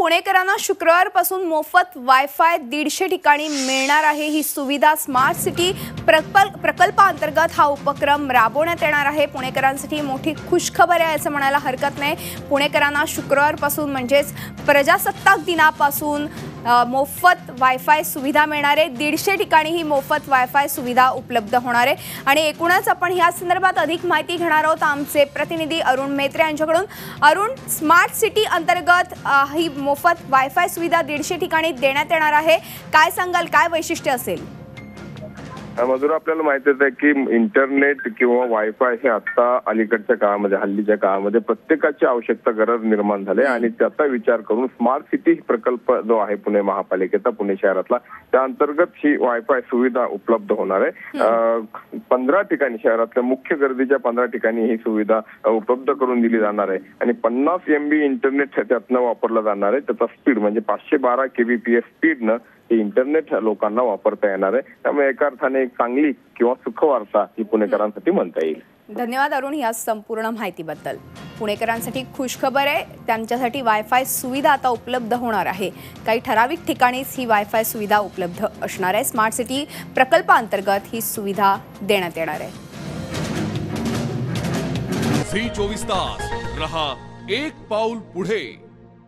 पुणेकरांना शुक्रवारपासून मोफत वायफाय दीडशे ठिकाणी मिळणार आहे. ही सुविधा स्मार्ट सिटी प्रकल्प प्रकल्पाअंतर्गत हा उपक्रम राबवण्यात येणार आहे. पुणेकरांसाठी मोठी खुशखबर आहे असं म्हणायला हरकत नाही. पुणेकरांना शुक्रवारपासून म्हणजेच प्रजासत्ताक दिनापासून मोफत वायफाय सुविधा मिळणार आहे दीडशे ठिकाणी ही मोफत वायफाय सुविधा उपलब्ध होणार आहे. आणि एकूणच आपण या संदर्भात अधिक माहिती घेणार आहोत आमचे प्रतिनिधी अरुण मेत्रे यांच्याकडून. अरुण स्मार्ट सिटी अंतर्गत ही मोफत वायफाय सुविधा दीडशे ठिकाणी देण्यात येणार आहे. काय सांगाल? काय वैशिष्ट्य असेल? मधुर आपल्याला माहितीच आहे की इंटरनेट किंवा वायफाय हे आता अलीकडच्या काळामध्ये हल्लीच्या काळामध्ये प्रत्येकाची आवश्यकता गरज निर्माण झाली आणि त्याचा विचार करून स्मार्ट सिटी प्रकल्प जो आहे पुणे महापालिकेचा पुणे शहरातला त्या अंतर्गत ही वायफाय सुविधा उपलब्ध होणार आहे. पंधरा ठिकाणी शहरातल्या मुख्य गर्दीच्या पंधरा ठिकाणी ही सुविधा उपलब्ध करून दिली जाणार आहे. आणि पन्नास एमबी इंटरनेट त्यातनं वापरलं जाणार आहे. त्याचा स्पीड म्हणजे पाचशे बारा केबीपीएस स्पीडनं हे इंटरनेट लोकांना वापरता येणार आहे. त्यामुळे एका अर्थाने एक चांगली किंवा सुखवार्ता ही पुणेकरांसाठी म्हणता येईल. धन्यवाद अरुण या संपूर्ण माहितीबद्दल. पुणेकरांसाठी खुशखबर आहे. त्यांच्यासाठी वायफाय सुविधा आता उपलब्ध होणार आहे. काही ठराविक ठिकाणीच ही वायफाय सुविधा उपलब्ध असणार आहे. स्मार्ट सिटी प्रकल्पाअंतर्गत ही सुविधा देण्यात येणार आहे. झी चोवीस तास. रहा एक पाऊल पुढे.